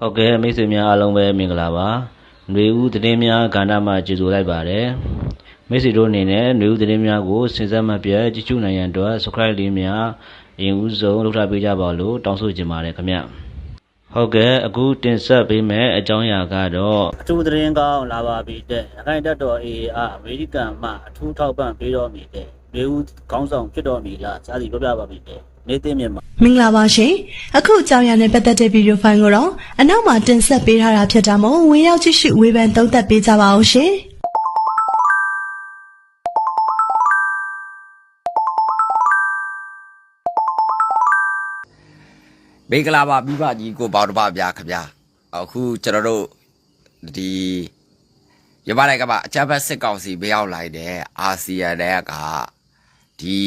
ဟုတ်ကဲ့မိတ်ဆွေများအားလုံးပဲမင်္ဂလာပါຫນွေဦးသတင်းများကဏ္ဍမှာကြိုဆိုလိုက်ပါတယ်မိတ်ဆွေတို့အနေနဲ့ຫນွေဦးသတင်းများကိုစဉ်ဆက်မပြတ်ကြည့်ရှုနိုင်ရန်အတွက် subscribe လေးများအရင်ဦးဆုံးလုပ်ထားပေးကြပါလို့တောင်းဆိုချင်ပါတယ်ခင်ဗျဟုတ်ကဲ့အခုတင်ဆက်ပေးမယ့်အကြောင်းအရာကတော့အထူးသတင်းကောင်းလာပါပြီတဲ့အခိုင်တက်တော် AA အမေရိကန်မှအထူးထောက်ပံ့ပေးတော်မူတဲ့ຫນွေဦးခေါင်းဆောင်ဖြစ်တော်မူလားစသည်ပြောပြပါပြီတဲ့ နေသိမြင်ပါမင်္ဂလာပါရှင်အခုအကြောင်းအရာနဲ့ပတ်သက်တဲ့ဗီဒီယိုဖိုင်ကိုတော့အနောက်မှာတင်ဆက်ပေးထားတာဖြစ်တာမို့ဝင်ရောက်ကြည့်ရှုဝေဖန်သုံးသပ်ပေးကြပါအောင်ရှင်မင်္ဂလာပါမိဘကြီးကိုပေါတော်ပါဗျာခင်ဗျာအခုကျွန်တော်တို့ဒီရပါလိုက်ကပါအကြမ်းဖက်စစ်ကောင်စီမရောက်လိုက်တဲ့အာဆီယံတဲ့ကဒီ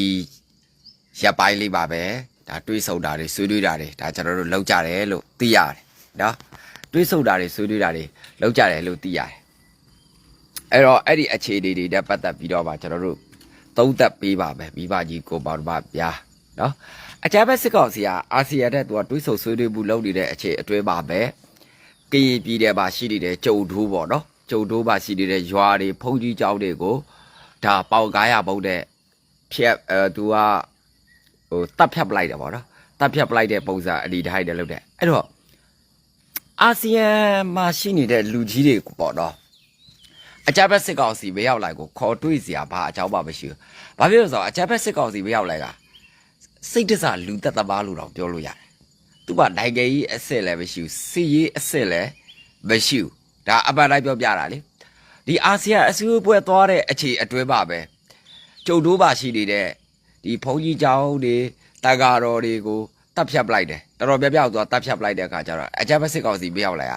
ရပ်ပိုင်းလေးပါပဲဒါတွေးဆုံတာတွေဆွေးနွေးတာတွေဒါကျွန်တော်တို့လောက်ကြတယ်လို့သိရတယ်နော်တွေးဆုံတာတွေဆွေးနွေးတာတွေလောက်ကြတယ်လို့သိရတယ်အဲ့တော့အဲ့ဒီအခြေအနေတွေနဲ့ပတ်သက်ပြီးတော့ပါကျွန်တော်တို့သုံးသပ်ပေးပါမယ်မိဘကြီးကိုပေါတော်ပါဗျာနော်အကြမ်းဖက်စစ်ကောင်စီကအာဆီယံတဲ့သူကတွေးဆုံဆွေးနွေးမှုလုပ်နေတဲ့အခြေအတွင်းပါပဲကရင်ပြည်တဲ့ပါရှိနေတဲ့ကြုံတိုးပေါ့နော်ကြုံတိုးပါရှိနေတဲ့ရွာတွေဖုန်ကြီးကျောင်းတွေကိုဒါပေါင်ကားရပုတ်တဲ့ဖြက်အဲသူက ဟိုတတ်ဖြတ်ပလိုက်တယ်ပေါ့နော်တတ်ဖြတ်ပလိုက်တဲ့ပုံစံအဒီတိုင်းတယ်လုပ်တဲ့အဲ့တော့အာဆီယံမှာရှိနေတဲ့လူကြီးတွေပေါ့နော်အကြမ်းဖက်စစ်ကောင်စီမရောက်လိုက်ကိုခေါ်တွေးစရာဘာအကြောင်းမှမရှိဘူးဘာဖြစ်လို့လဲဆိုတော့အကြမ်းဖက်စစ်ကောင်စီမရောက်လိုက်ကစိတ်တစားလူသက်သမားလို့တော့ပြောလို့ရတယ်။သူကနိုင်ငံကြီးအစ်စ်လည်းမရှိဘူးစီရေးအစ်စ်လည်းမရှိဘူး။ဒါအပန်တိုင်းပြောပြတာလေ။ဒီအာဆီယံအစည်းအဝေးပွဲသွားတဲ့အခြေအတွင်းပါပဲ။ကျုပ်တို့ပါရှိနေတဲ့ ဒီဘုံကြီးเจ้าတွေတက္ကရာတော်တွေကိုတတ်ဖြတ်ပလိုက်တယ်။တော်တော်ပြပြသွားတတ်ဖြတ်ပလိုက်တဲ့အခါကျတော့အကြမ်းဖက်စစ်ကောင်စီမရောက်လိုက်ရ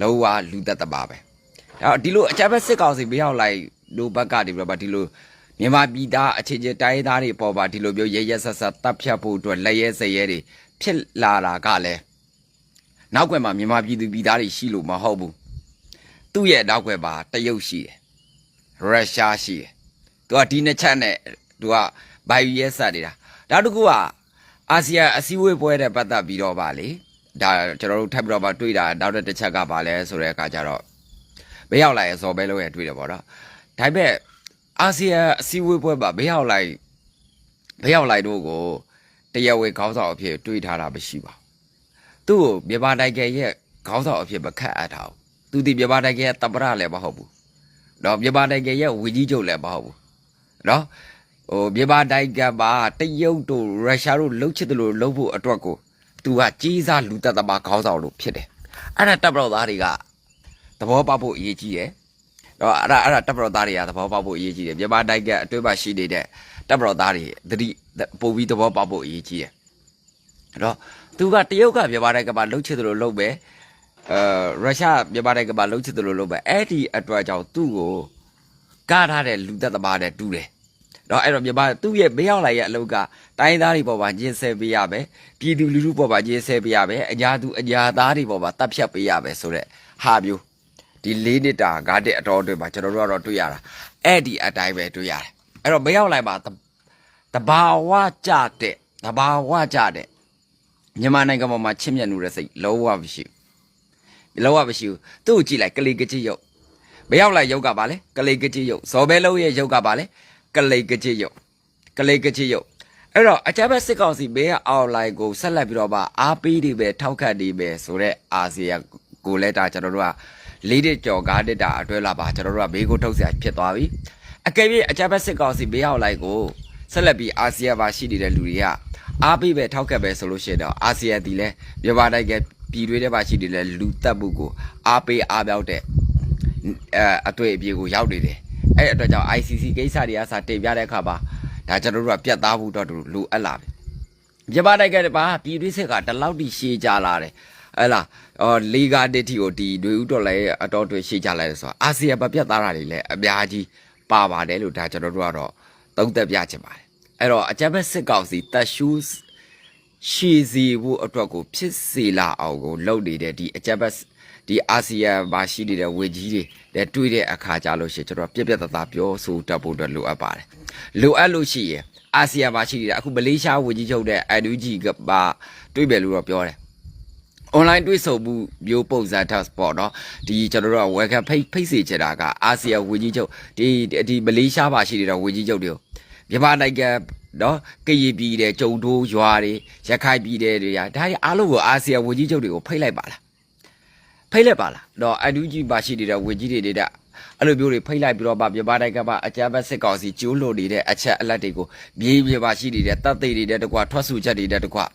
လုံးဝလူသက်သမားပဲ။အဲ့တော့ဒီလိုအကြမ်းဖက်စစ်ကောင်စီမရောက်လိုက်လို့ဘက်ကနေပြီးတော့ဒီလို မြန်မာပြည်သားအခြေချင်းတိုင်းသားတွေပေါ်ပါဒီလိုမျိုးရဲရဲဆက်ဆက်တပ်ဖြတ်ဖို့အတွက်လက်ရဲစရဲတွေဖြစ်လာတာကလည်းနောက်ွယ်မှာမြန်မာပြည်သူပြည်သားတွေရှိလို့မဟုတ်ဘူးသူ့ရဲ့နောက်ွယ်မှာတရုတ်ရှိတယ်ရုရှားရှိတယ်သူကဒီနှစ်ချက်နဲ့သူက ဘိုင်ရဲဆက်နေတာနောက်တစ်ခုကအာဆီယံအစည်းအဝေးပွဲတဲ့ပတ်သက်ပြီးတော့ပါလေဒါကျွန်တော်တို့ထပ်ပြီးတော့မှတွေ့တာနောက်တစ်ချက်ကပါလဲဆိုတဲ့အခါကျတော့မရောက်လာရဲ့ဇော်ပဲလို့ရတွေ့တယ်ပေါ့နော်ဒါပေမဲ့အာဆီယံအစည်းအဝေးပွဲမှာဘေးရောက်လိုက်ဘေးရောက်လိုက်တို့ကိုတရားဝင်ခေါင်းဆောင်အဖြစ်တွေးထားတာမရှိပါဘူးသူ့ကိုမြန်မာနိုင်ငံရဲ့ခေါင်းဆောင်အဖြစ်မခတ်အပ်ထားဘူးသူဒီမြန်မာနိုင်ငံရဲ့တပရလည်းမဟုတ်ဘူးတော့မြန်မာနိုင်ငံရဲ့ဝီကြီးချုပ်လည်းမဟုတ်ဘူးနော် ဟိုမြန်မာနိုင်ငံမှာတရုတ်တို့ရုရှားတို့လှုပ်ချစ်တယ်လို့လှုပ်ဖို့အတွက်ကိုသူကကြီးစားလူသက်သမားခေါင်းဆောင်လို့ဖြစ်တယ်အဲ့ဒါတပ်မတော်သားတွေကသဘောပေါက်ဖို့အရေးကြီးတယ်တော့အဲ့ဒါအဲ့ဒါတပ်မတော်သားတွေကသဘောပေါက်ဖို့အရေးကြီးတယ်မြန်မာနိုင်ငံအတွင်းမှာရှိနေတဲ့တပ်မတော်သားတွေသတိပို့ပြီးသဘောပေါက်ဖို့အရေးကြီးတယ်အဲ့တော့သူကတရုတ်ကမြန်မာနိုင်ငံမှာလှုပ်ချစ်တယ်လို့လှုပ်ပဲအဲရုရှားမြန်မာနိုင်ငံမှာလှုပ်ချစ်တယ်လို့လှုပ်ပဲအဲ့ဒီအတွက်ကြောင့်သူ့ကိုကားထားတဲ့လူသက်သမားနဲ့တူတယ် တော့အဲ့တော့မြန်မာသူ့ရဲ့မရောက်လာရဲ့အလုပ်ကတိုင်းသားတွေပေါ်မှာကျင်းဆဲပေးရမယ်ပြည်သူလူထုပေါ်မှာကျင်းဆဲပေးရမယ်အညာသူအညာသားတွေပေါ်မှာတပ်ဖြတ်ပေးရမယ်ဆိုတဲ့ဟာမျိုးဒီ၄နှစ်တာ၅နှစ်အတော်အတွင်းမှာကျွန်တော်တို့ကတော့တွေ့ရတာအဲ့ဒီအတိုင်းပဲတွေ့ရတယ်အဲ့တော့မရောက်လိုက်ပါတဘာဝကြတဲ့တဘာဝကြတဲ့မြန်မာနိုင်ငံပေါ်မှာချစ်မြတ်လို့တဲ့စိတ်လုံးဝမရှိဘူးလုံးဝမရှိဘူးသူ့ကိုကြည့်လိုက်ကလေးကကြည့်ရုပ်မရောက်လိုက်ရုပ်ကပါလေကလေးကကြည့်ရုပ်ဇော်ဘဲလုံးရဲ့ရုပ်ကပါလေ ကလေးကကြည့်ရုပ်ကလေးကကြည့်ရုပ်အဲ့တော့အကြမ်းဖက်စစ်ကောင်စီဘေးကအော်လိုင်းကိုဆက်လက်ပြီးတော့ပါအားပေးနေပဲထောက်ခတ်နေပဲဆိုတော့အာဆီယံကိုလည်းဒါကျွန်တော်တို့ကလေးတစ်ကြော်ကားတစ်တာအတွဲလာပါကျွန်တော်တို့ကဘေးကိုထုတ်ဆရာဖြစ်သွားပြီအကယ်၍အကြမ်းဖက်စစ်ကောင်စီဘေးရောက်လိုက်ကိုဆက်လက်ပြီးအာဆီယံမှာရှိနေတဲ့လူတွေကအားပေးပဲထောက်ကပ်ပဲဆိုလို့ရှိရင်တော့အာဆီယံဒီလဲမြန်မာနိုင်ငံပြည်တွေထဲမှာရှိနေတဲ့လူတက်မှုကိုအားပေးအားပြောက်တဲ့အဲအတွေ့အပြေကိုရောက်နေတယ် အဲ့အတွက်ကြောင့် ICC ကိစ္စတွေအစားတင်ပြတဲ့အခါမှာဒါကျွန်တော်တို့ကပြတ်သားဖို့တော့လူအပ်လာပြီမြန်မာနိုင်ငံမှာပြည်တွင်းစစ်ကတလောက်တိရှည်ကြလာတယ်အဲ့လားအော်လီဂါတစ်တီကိုဒီတွေဥတော်လည်းအတော်တွေရှေ့ချလိုက်တယ်ဆိုတော့အာဆီယံပပြတ်သားတာတွေလည်းအများကြီးပါပါတယ်လို့ဒါကျွန်တော်တို့ကတော့သုံးသက်ပြချင်ပါတယ်အဲ့တော့အကြမ်းဖက်စစ်ကောင်စီတက်ရှူးရှည်စီဖို့အတွက်ကိုဖြစ်စေလာအောင်ကိုလုပ်နေတဲ့ဒီအကြမ်းဖက် ဒီအာဆီယံမှာရှိနေတဲ့ဝေကြီးတွေတဲ့တွေ့တဲ့အခါကြလို့ရှိရင်ကျွန်တော်ပြက်ပြက်သားသားပြောဆိုတတ်ဖို့အတွက်လိုအပ်ပါတယ်လိုအပ်လို့ရှိရင်အာဆီယံမှာရှိနေတဲ့အခုမလေးရှားဝေကြီးချုပ်တဲ့ NUG ကပါတွေ့ပဲလို့တော့ပြောတယ်ဩ online တွေ့ဆုံမှုမျိုးပုံစံ task ပေါ့နော်ဒီကျွန်တော်တို့က welcome page ဖိတ်စေချင်တာကအာဆီယံဝန်ကြီးချုပ်ဒီဒီမလေးရှားပါရှိနေတဲ့ဝန်ကြီးချုပ်တွေကိုမြန်မာနိုင်ငံနော်ကရင်ပြည်တဲ့ကြုံတိုးရွာတွေရခိုင်ပြည်တဲ့တွေကဒါတွေအားလုံးကိုအာဆီယံဝန်ကြီးချုပ်တွေကိုဖိတ်လိုက်ပါလား ဖိတ်လိုက်ပါလားတော့အန်ယူဂျီပါရှိနေတဲ့ဝန်ကြီးတွေတဲ့အဲ့လိုမျိုးတွေဖိတ်လိုက်ပြီးတော့ဗမြန်မာနိုင်ငံမှာအကြမ်းဖက်စစ်ကောင်စီကျိုးလို့နေတဲ့အချက်အလက်တွေကိုမြေမြေပါရှိနေတဲ့တပ်သိတွေတဲ့တကွာထွက်ဆိုချက်တွေတဲ့တကွာ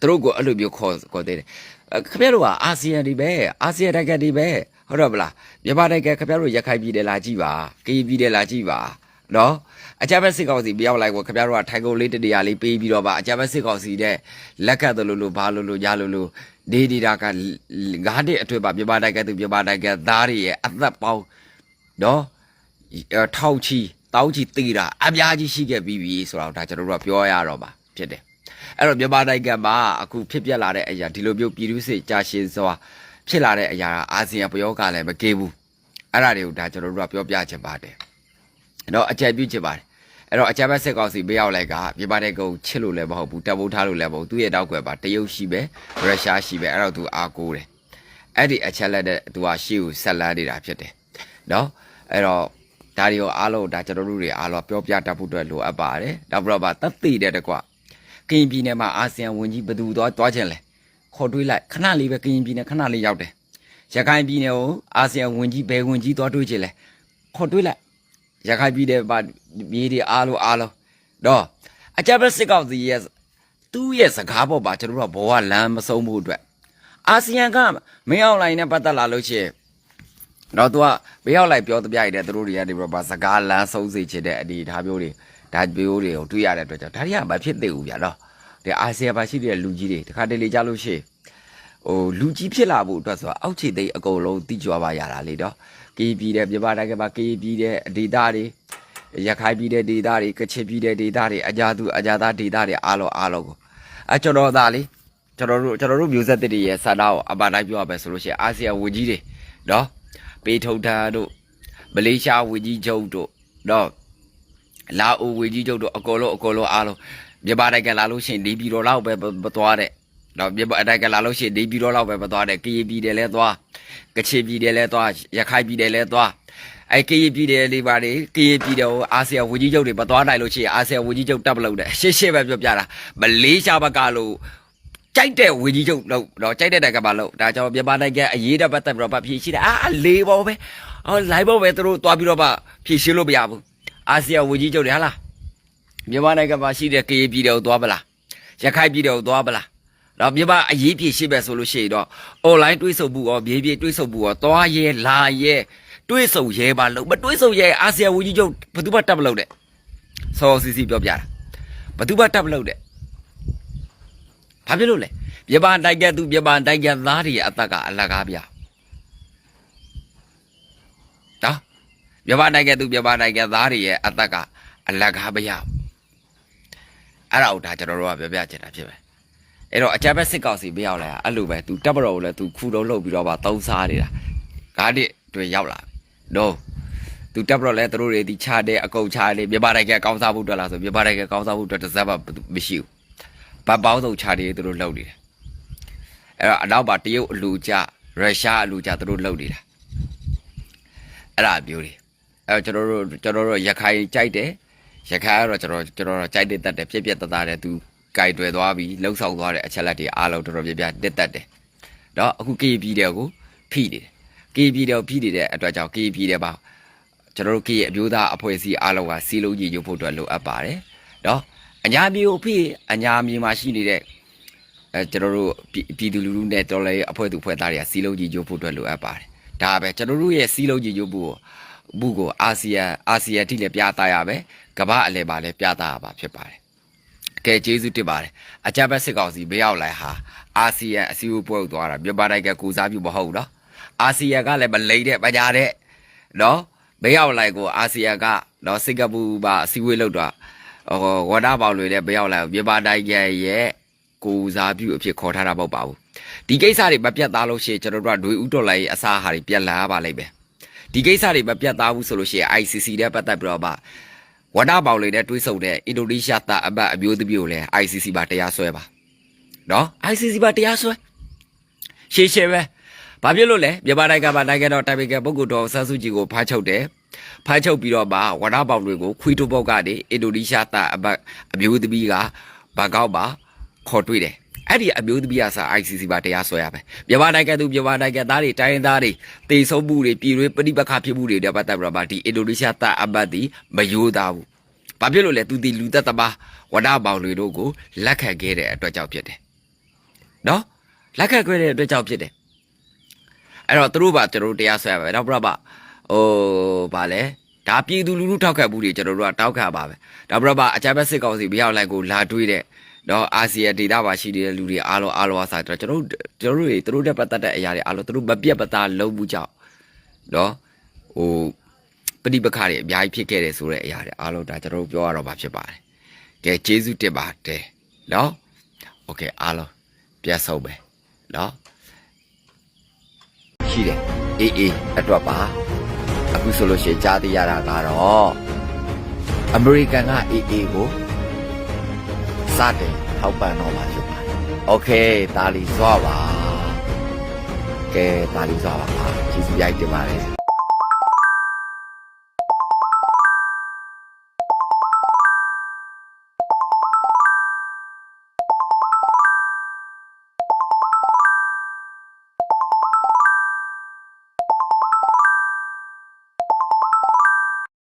သူတို့ကအဲ့လိုမျိုးခေါ်ခေါ်သေးတယ်အဲ့ခင်ဗျားတို့ကအာဆီယံဒီပဲအာဆီယံတိုက်ကဒီပဲဟုတ်တော့ဗလားမြန်မာတိုက်ကခင်ဗျားတို့ရခိုင်ပြည်တယ်လာကြည့်ပါကရင်ပြည်တယ်လာကြည့်ပါနော်အကြမ်းဖက်စစ်ကောင်စီပြောင်းလိုက်ကိုခင်ဗျားတို့ကထိုင်ကုန်လေးတတရားလေးပေးပြီးတော့ပါအကြမ်းဖက်စစ်ကောင်စီတဲ့လက်ကတ်တယ်လို့လို့ဘာလို့လို့ရလို့လို့ ဒေဒီတာကငါးတဲ့အတွက်ပါမြန်မာတိုက်ကသူမြန်မာတိုက်ကသားတွေရဲ့အသက်ပေါင်းနော်အဲ့ထောက်ချီတောင်းချီတီးတာအများကြီးရှိခဲ့ပြီးပြီဆိုတော့ဒါကျွန်တော်တို့ကပြောရတော့ပါဖြစ်တယ်အဲ့တော့မြန်မာနိုင်ငံမှာအခုဖြစ်ပျက်လာတဲ့အရာဒီလိုမျိုးပြည်သူစစ်ကြာရှည်စွာဖြစ်လာတဲ့အရာကအာဆီယံပယောကလည်းမကေးဘူးအဲ့ဒါတွေကိုဒါကျွန်တော်တို့ကပြောပြချင်ပါတယ်အဲ့တော့အကြံပြုချင်ပါတယ် အဲ့တော့အကြံဘက်စစ်ကောင်စီဘေးရောက်လိုက်ကမြန်မာနိုင်ငံကိုချစ်လို့လည်းမဟုတ်ဘူးတပ်ဖို့ထားလို့လည်းမဟုတ်ဘူးသူ့ရဲ့တောက်ကွယ်ပါတရုတ်ရှိပဲရုရှားရှိပဲအဲ့တော့သူအားကိုးတယ်အဲ့ဒီအချက်လက်တဲ့သူကရှေ့ကိုဆက်လန်းနေတာဖြစ်တယ်နော်အဲ့တော့ဒါတွေကိုအားလုံးဒါကျွန်တော်တို့တွေအားလုံးပြောပြတတ်ဖို့အတွက်လိုအပ်ပါတယ်နောက်ပြီးတော့ဗာတသိတဲ့တကွကရင်ပြည်နယ်မှာအာဆီယံဝန်ကြီးဘယ်သူသွားသွားခြင်းလဲခေါ်တွေးလိုက်ခဏလေးပဲကရင်ပြည်နယ်ခဏလေးရောက်တယ်ရခိုင်ပြည်နယ်ကိုအာဆီယံဝန်ကြီးဘယ်ဝန်ကြီးသွားတွေးခြင်းလဲခေါ်တွေးလိုက် ရခိုင်ပြည်နယ်မှာမြေတွေအားလုံးအားလုံးတော့အကြမ်းဖက်စစ်ကောင်စီရဲ့သူ့ရဲ့စကားပေါ်မှာကျွန်တော်တို့ကဘောကလမ်းမဆုံးမှုအတွက်အာဆီယံကမင်းအောင်လိုင်းနဲ့ပတ်သက်လာလို့ရှိရင်တော့သူကဘေးရောက်လိုက်ပြောတပြိုင်တည်းသူတို့တွေကနေပြီးတော့ဗာစကားလမ်းဆုံးစေချင်တဲ့အနေအထားမျိုးတွေဒါမျိုးတွေကိုတွေ့ရတဲ့အတွက်ကြောင့်ဒါတွေကမဖြစ်သေးဘူးဗျာနော်ဒီအာဆီယံပါရှိတဲ့လူကြီးတွေတခါတလေကြားလို့ရှိရင်ဟိုလူကြီးဖြစ်လာဖို့အတွက်ဆိုတာအောက်ခြေသိမ်းအကုန်လုံးတိကြွားပါရတာလေတော့ ကေပြည်တဲ့ပြပတိုင်းကပါကေပြည်တဲ့ဒေတာတွေရခိုင်ပြည်တဲ့ဒေတာတွေကချင်ပြည်တဲ့ဒေတာတွေအကြသူအကြသားဒေတာတွေအားလုံးအားလုံးကိုအကျွန်တော်သားလေကျွန်တော်တို့ကျွန်တော်တို့မျိုးဆက်တွေရဲ့စာသားကိုအပါတိုင်းပြောရမယ်ဆိုလို့ရှိရင်အာဆီယံဝန်ကြီးတွေနော်ပေထုံထာတို့မလေးရှားဝန်ကြီးချုပ်တို့နော်လာအိုဝေကြီးချုပ်တို့အကောလုံးအကောလုံးအားလုံးမြန်မာတိုက်ကလာလို့ရှိရင်နေပြည်တော်လောက်ပဲမသွားတဲ့ တော့မြန်မာတိုက်ကလာလို့ရှိရင်နေပြည်တော်လောက်ပဲမသွားတဲ့ကရင်ပြည်တယ်လဲသွားကချင်ပြည်တယ်လဲသွားရခိုင်ပြည်တယ်လဲသွားအဲကရင်ပြည်တယ်လေးပါလေကရင်ပြည်တယ်ကိုအာဆီယံဝေကြီးချုပ်တွေမသွားနိုင်လို့ရှိရင်အာဆီယံဝေကြီးချုပ်တပ်မလို့တဲ့ရှေ့ရှေ့ပဲပြောပြတာမလေးရှားဘက်ကလို့ကြိုက်တဲ့ဝေကြီးချုပ်လို့တော့ကြိုက်တဲ့တိုက်ကပါလို့ဒါကြောင့်မြန်မာတိုက်ကအရေးတပတ်သက်ပြီးတော့ဖြည့်ရှိတယ်အာလေးပေါ်ပဲဟောလိုက်ပေါ်ပဲသူတို့သွားပြီးတော့ဖြည့်ရှင်းလို့မရဘူးအာဆီယံဝန်ကြီးချုပ်တွေဟာလားမြန်မာနိုင်ငံမှာရှိတဲ့ကရင်ပြည်တော်ကိုသွားပလားရခိုင်ပြည်တော်ကိုသွားပလား တော့မြန်မာအရေးပြေရှိပဲဆိုလို့ရှိရင်တော့ online တွေးဆုံမှုရောမြေပြေတွေးဆုံမှုရောသွားရဲလာရဲတွေးဆုံရဲပါလို့မတွေးဆုံရဲအာဆီယံဝန်ကြီးချုပ်ဘယ်သူမှတက်မလို့တဲ့စောစီစီပြောပြတာဘယ်သူမှတက်မလို့တဲ့ဘာဖြစ်လို့လဲမြန်မာနိုင်ငံသူမြန်မာနိုင်ငံသားတွေရဲ့အသက်ကအလကားပြနော်မြန်မာနိုင်ငံသူမြန်မာနိုင်ငံသားတွေရဲ့အသက်ကအလကားမရဘူးအဲ့ဒါကိုဒါကျွန်တော်တို့ကပြောပြချင်တာဖြစ်ပဲ အဲ့တော့အကြမ်းဖက်စစ်ကောင်စီမရောက်လာအဲ့လိုပဲ तू တပ်မတော်ကိုလည်း तू ခူတော့လှုပ်ပြီးတော့ပါသုံးစားနေတာဂါးတစ်တွေရောက်လာပြီ no तू တပ်မတော်လည်းသူတို့တွေဒီခြားတဲ့အကုန်ခြားတယ်မြန်မာနိုင်ငံကောင်းစားဖို့အတွက်လားဆိုမြန်မာနိုင်ငံကောင်းစားဖို့အတွက်တစ်စက်မှမရှိဘူးဗတ်ပေါင်းစုံခြားတယ်သူတို့လှုပ်နေတယ်အဲ့တော့အနောက်ပါတရုတ်အလူကြရုရှားအလူကြသူတို့လှုပ်နေတာအဲ့ဒါမျိုးတွေ အဲကျွန်တော်တို့ကျွန်တော်တို့ရခိုင်ကြိုက်တယ်ရခိုင်ကတော့ကျွန်တော်ကျွန်တော်ကြိုက်တဲ့တက်တယ်ပြက်ပြက်တသားတယ်သူ ကင်တွယ်သွားပြီးလှုပ်ဆောင်သွားတဲ့အချက်လက်တွေအားလုံးတော်တော်များများတက်တက်တယ်။တော့အခု KP တဲ့ကိုဖိနေတယ်။ KP တဲ့ကိုဖိနေတဲ့အတွက်ကြောင့် KP တဲ့ပါကျွန်တော်တို့ K ရဲ့အမျိုးသားအဖွဲ့အစည်းအားလုံးကစီလုံးညီညွတ်ဖို့အတွက်လိုအပ်ပါတယ်။တော့အညာမျိုးအဖိအညာမျိုးမှာရှိနေတဲ့အဲကျွန်တော်တို့ပြည်သူလူထုနဲ့တော်လည်းအဖွဲ့သူဖွဲ့သားတွေကစီလုံးညီညွတ်ဖို့အတွက်လိုအပ်ပါတယ်။ဒါပဲကျွန်တော်တို့ရဲ့စီလုံးညီညွတ်ဖို့ဘူးကိုအာဆီယံအာဆီယံအထိလည်းပြသရပဲကမ္ဘာအလယ်မှာလည်းပြသရပါဖြစ်ပါတယ် ကဲကျေးဇူးတင်ပါတယ်။အကြမ်းဖက်စစ်ကောင်စီမရောက်လိုက်ဟာအာဆီယံအစည်းအဝေးပွဲကိုသွားတာမြန်မာနိုင်ငံကိုစားပြုမဟုတ်နော်။အာဆီယံကလည်းမလိမ့်တဲ့ပညာတဲ့နော်မရောက်လိုက်ကိုအာဆီယံကနော်စင်ကာပူမှာအစည်းအဝေးလုပ်တော့ဟောဝါဒပေါင်တွေလည်းမရောက်လိုက်ဘူးမြန်မာနိုင်ငံရဲ့ကိုစားပြုအဖြစ်ခေါ်ထားတာမဟုတ်ပါဘူး။ဒီကိစ္စတွေမပြတ်သားလို့ရှိရင်ကျွန်တော်တို့ကဒွေဥတော်လိုက်အစားအဟာတွေပြက်လာပါလိမ့်မယ်။ဒီကိစ္စတွေမပြတ်သားဘူးဆိုလို့ရှိရင် ICC တဲ့ပတ်သက်ပြီးတော့မှ ဝဒပေါင်လေးနဲ့တွေးဆုံတဲ့အင်ဒိုနီးရှားသားအမတ်အမျိုးသမီးကိုလည်း ICC မှာတရားစွဲပါနော် ICC ပါတရားစွဲရှေ့ရှေ့ပဲဘာဖြစ်လို့လဲမြန်မာနိုင်ငံမှာနိုင်ငံတော်တိုင်ပင်ခံပုဂ္ဂိုလ်တော်ဆန်းစုကြည်ကိုဖမ်းချုပ်တယ်ဖမ်းချုပ်ပြီးတော့မှဝနပေါင်တွေကိုခွေးတုပ်ပေါက်ကနေအင်ဒိုနီးရှားသားအမတ်အမျိုးသမီးကဘန်ကောက်မှာခေါ်တွေ့တယ် အဲ့ဒီအမျိုးသမီးကစာ ICC ပါတရားစွဲရမယ်မြန်မာနိုင်ငံသူမြန်မာနိုင်ငံသားတွေတိုင်းရင်းသားတွေတေဆုံးမှုတွေပြည်တွင်းပြည်ပခါဖြစ်မှုတွေနဲ့ပတ်သက်ပြီးတော့မှဒီအင်ဒိုနီးရှားသားအမတ်ဒီမယိုးသားဘူး။ဘာဖြစ်လို့လဲသူဒီလူသက်သမားဝဒပေါင်တွေတို့ကိုလက်ခံခဲ့တဲ့အတွက်ကြောင့်ဖြစ်တယ်။နော်လက်ခံခဲ့တဲ့အတွက်ကြောင့်ဖြစ်တယ်။အဲ့တော့သူတို့ပါကျွန်တော်တို့တရားဆွဲရမယ်။နောက်ပြပါဟိုဗာလဲဒါပြည်သူလူထုထောက်ခံမှုတွေကျွန်တော်တို့ကတောက်ခံပါပဲ။နောက်ပြပါအကြမ်းဖက်စစ်ကောင်စီမရောက်လိုက်ကိုလာတွေးတဲ့ နော်အာဆီယံဒေသမှာရှိနေတဲ့လူတွေအားလုံးအားလုံးအစားကျွန်တော်တို့ကျွန်တော်တို့တွေသူတို့နဲ့ပတ်သက်တဲ့အရာတွေအားလုံးသူတို့မပြတ်ပသားလုံးမှုကြောင့်နော်ဟိုပဋိပက္ခတွေအများကြီးဖြစ်ခဲ့တယ်ဆိုတဲ့အရာတွေအားလုံးဒါကျွန်တော်တို့ပြောရတော့မှာဖြစ်ပါတယ်။ကဲကျေးဇူးတင်ပါတယ်နော်။ Okay အားလုံးပြန်ဆုံးပဲနော်။ရှိတယ်အေးအေးအတွက်ပါအခုဆိုလို့ရှိရင်ကြားသိရတာကတော့အမေရိကန်ကအေးအေးကို စတင်ထောက်ပံ့တော့မှာဖြစ်ပါတယ်။ Okay တာလီစွာပါ။ကဲတာလီစွာပါကျေးဇူးရိုက်တင်ပါတယ်